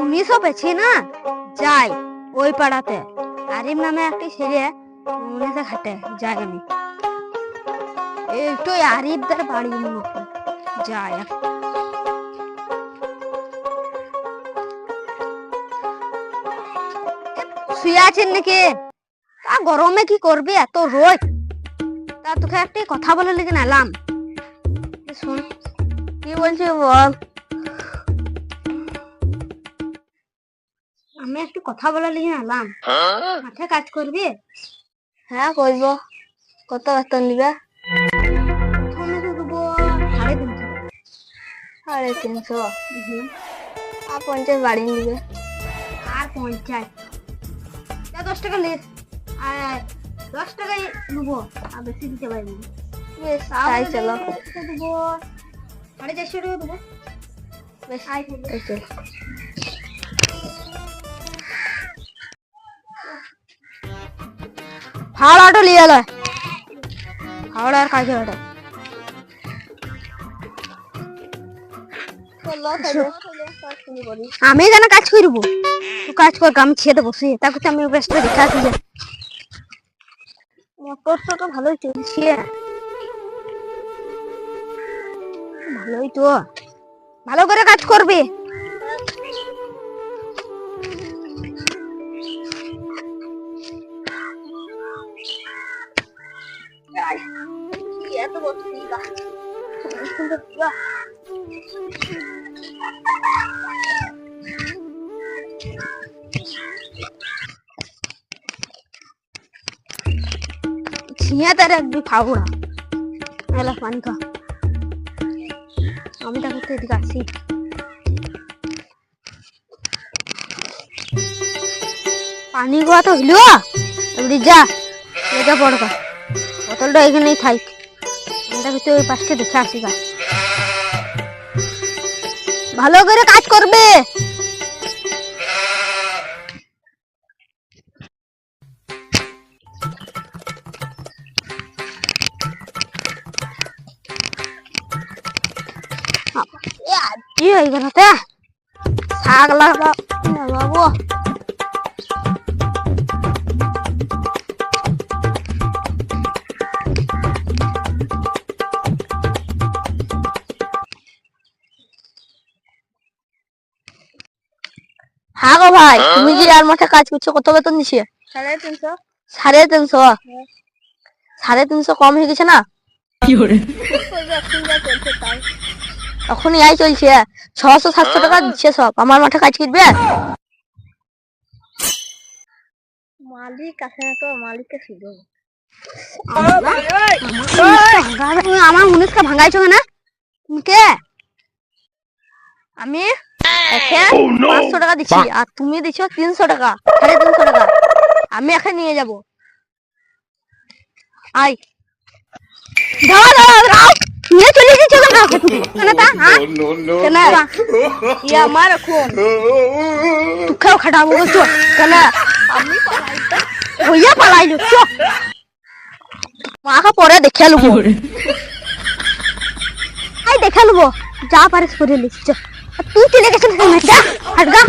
উনিশও পেছি না? যাই, ওই পাড়াতে। আরিম নামে একটি ছেলে উনিশে খাটে যাই আমি। একটু আরিফদের বাড়ি মনে যাই শুয়ে আছেন নাকি? তা গরমে কি করবি এত রোদ? তা তোকে একটি কথা বলে লিখে নিলাম। শুন কি বলছি বল? আমি একটু কথা বলে লিখে নিলাম মাঠে কাজ করবি? হ্যাঁ করব। কত বেতন দিবে প্রথমে তো দেবো সাড়ে তিনশো। সাড়ে তিনশো? আর পঞ্চাশ বাড়ি নিবে। আর পঞ্চাশ। যা দশ টাকা লিস আর দশ টাকাই নেব। আর বেশি দিতে পারবি। বেশ তাই চলো। দেবো। সাড়ে চারশো টাকা দেবো। বেশ আই চলো। হাওড়া অটো লিয়ে এলো হাওড়ার কাছে অটো আমি কেন কাজ করব কাজ কর আমি ছেড়ে দেবো সে তাকে আমি ব্যস্ত আসি যে মোটরটা তো ভালোই চলছে ভালোই তো ভালো করে কাজ করবে এত বড় তার খাব না এলা পানি খা আমি তাকে তো এদিকে আসি পানি খাওয়া তো এবারে যা। লেগে পড়বা বোতলটা এখানেই থাক। আমি তাকে ওই পাশটা দেখে আসি গা। ভালো করে কাজ করবে। কি হয়ে গেল তে? শাক লাগাবো হ্যাঁ গো ভাই তুমি যে আর মাঠে কাজ করছ কত বেতন দিছে? সাড়ে তিনশো। সাড়ে তিনশো? সাড়ে তিনশো কম হয়ে গেছে না? এখন ইয়াই চলছে। ছশো সাতশো টাকা দিচ্ছে সব। আমার মাঠে কাজ করবে? মালিক আছে না তো মালিককে শুধু আমার মুনিশকে ভাঙাইছো না তুমি কে? আমি? পাঁচশো টাকা দিচ্ছি আর তুমি দিচ্ছ তিনশো টাকা সাড়ে তিনশো টাকা। আমি একে নিয়ে যাব। আই দাও দাও দাও নিয়ে চলে এসেছ কেন কেন তা no, no, কেন ই আমার এখন তুকেও খাটাবো গো কেন আমি হইয়া পালাইলো চো মাকে পরে দেখে লুবো। আই দেখা নেব যা পারিস করে লিস চো তুই চলে গেছিস হাটগা